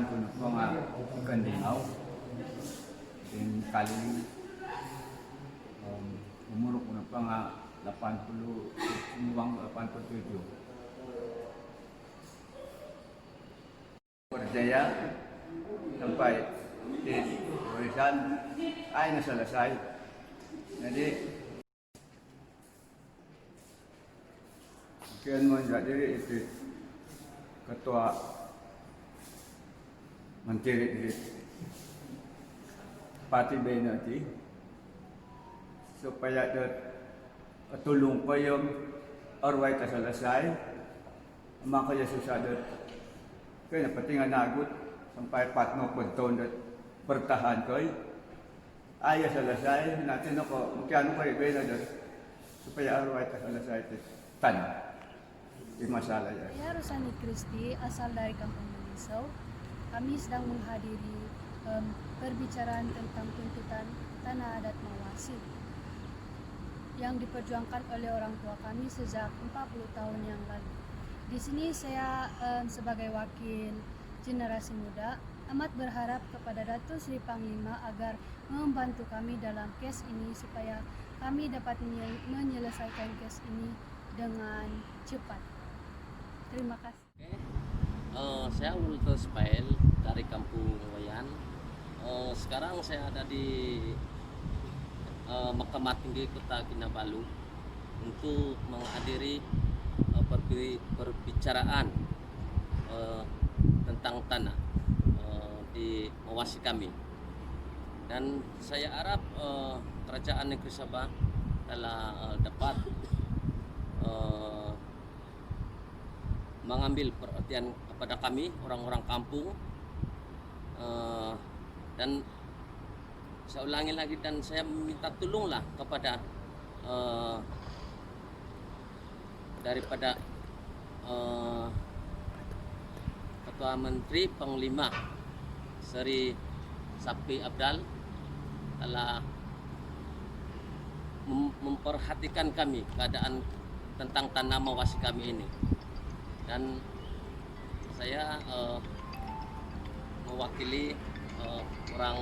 ngaran ko nga Gandinaw. Then kali um, umurok ko na pa nga 80, umuwang 87. Perjaya sampai di Warisan ay selesai. Jadi Kian menjadi itu ketua menteri di parti BNT supaya ada tulung payung orway ta selesai maka ya susah ada kaya pentingan nagut sampai patno penton dat bertahan koi ayah selesai nanti nako mungkin ano kay BNT supaya orway ta selesai itu tan. Di masalah ya Saya Rosani Kristi, asal dari Kampung Melisau. Kami sedang menghadiri em, perbicaraan tentang tuntutan tanah adat Mawasi yang diperjuangkan oleh orang tua kami sejak 40 tahun yang lalu. Di sini saya em, sebagai wakil generasi muda amat berharap kepada Datuk Sri Panglima agar membantu kami dalam kes ini supaya kami dapat menye- menyelesaikan kes ini dengan cepat. Terima kasih. Eh, saya Walter Spael dari Kampung Wayan. Eh, sekarang saya ada di eh, Mahkamah Tinggi Kota Kinabalu untuk menghadiri perbi- perbicaraan eh, tentang tanah eh, di Mawasi kami. Dan saya harap eh, Kerajaan Negeri Sabah telah eh, dapat eh, mengambil perhatian kepada kami orang-orang kampung. Eh, dan saya ulangi lagi dan saya minta tolonglah kepada eh, daripada eh, Ketua Menteri Panglima Seri Sapi Abdal telah mem- memperhatikan kami keadaan tentang tanah mawasi kami ini dan saya eh, mewakili eh, orang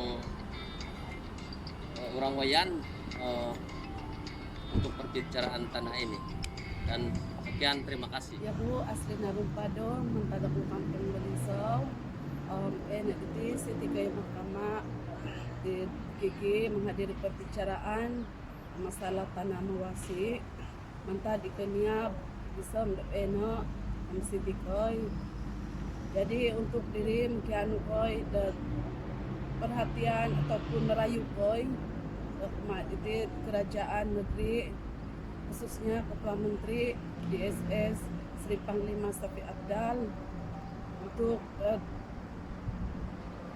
eh, orang Wayan eh, untuk perbicaraan tanah ini dan sekian terima kasih Ya Bu, asli Narumpado, mentada po kampung Balisau. Um, nanti Siti Mahkamah di Gigi menghadiri perbicaraan masalah tanah mawasi. Manta di Kenya bisa eno Jadi untuk diri mungkin koy dan perhatian ataupun merayu koy eh, di kerajaan negeri khususnya Ketua Menteri DSS Sri Panglima Safi Abdal untuk eh,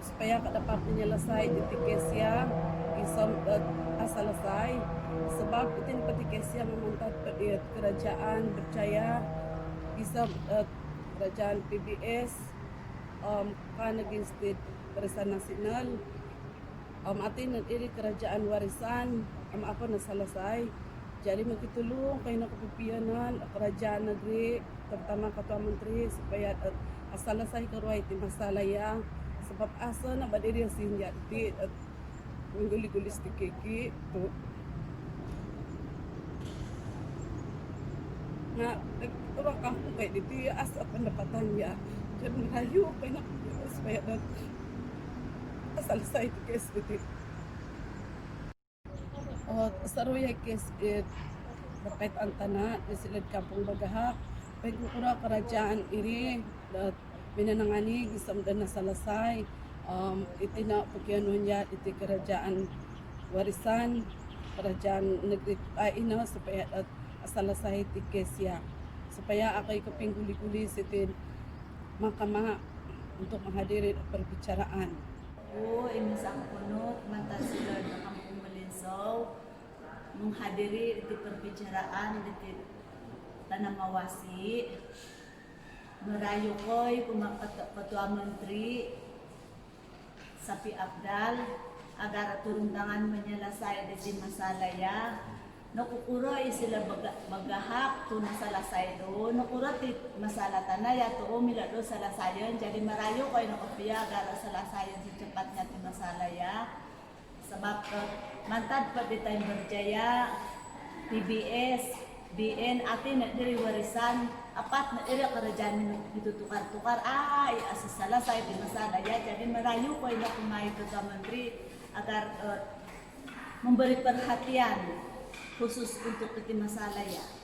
supaya dapat menyelesai di Tikesia isom eh, selesai. Sebab itu di Tikesia meminta kerajaan percaya bisa eh, kerajaan PBS um, Carnegie State Barisan Nasional. Um, atin iri kerajaan warisan. Um, apa na selesai jadi makitulong kayo na kepipianan kerajaan negeri terutama ketua menteri supaya uh, asalasay karuay ti masalaya. Sebab asa na badiri sinjat ti at mengguli-gulis ti kiki nagtuwa ka ko kay dito asa pendapatan ya jadi merayu kayo na supaya na. Asalasay ti kes dito Oh, saruya kes it dapat ang tanan di silid kampung bagahak pagkukura kerajaan iri dat minanangani gisam dan nasalasay um, iti na pagyanon ya iti kerajaan warisan. Kerajaan negeri ay ina supaya at asalasay iti kesya supaya akay kapingguli-guli sitin makama untuk menghadiri perbicaraan. Po, ini sang punot, manta sila ng Kampung Malinsaw, menghadiri di perbicaraan di Tanah Mawasi. Merayu ko'y Ketua Menteri Sapi Abdal agar turun tangan menyelesaikan di masalah ya. Nakukuroy sila baga, bagahak to na sa lasay do. Ti masala tanaya to o mila do sa lasayon. Jadi marayo koy nakopiya gara sa lasayon sa cepat nga ti masala ya. Sebab uh, mantad pa di tayo berjaya PBS, BN, atin na diri warisan, apat na diri kerajaan ditutukar-tukar, ay asas salah saya di masala ya. Jadi merayu koy na kumay ke menteri agar uh, memberi perhatian khusus untuk peti masalah ya.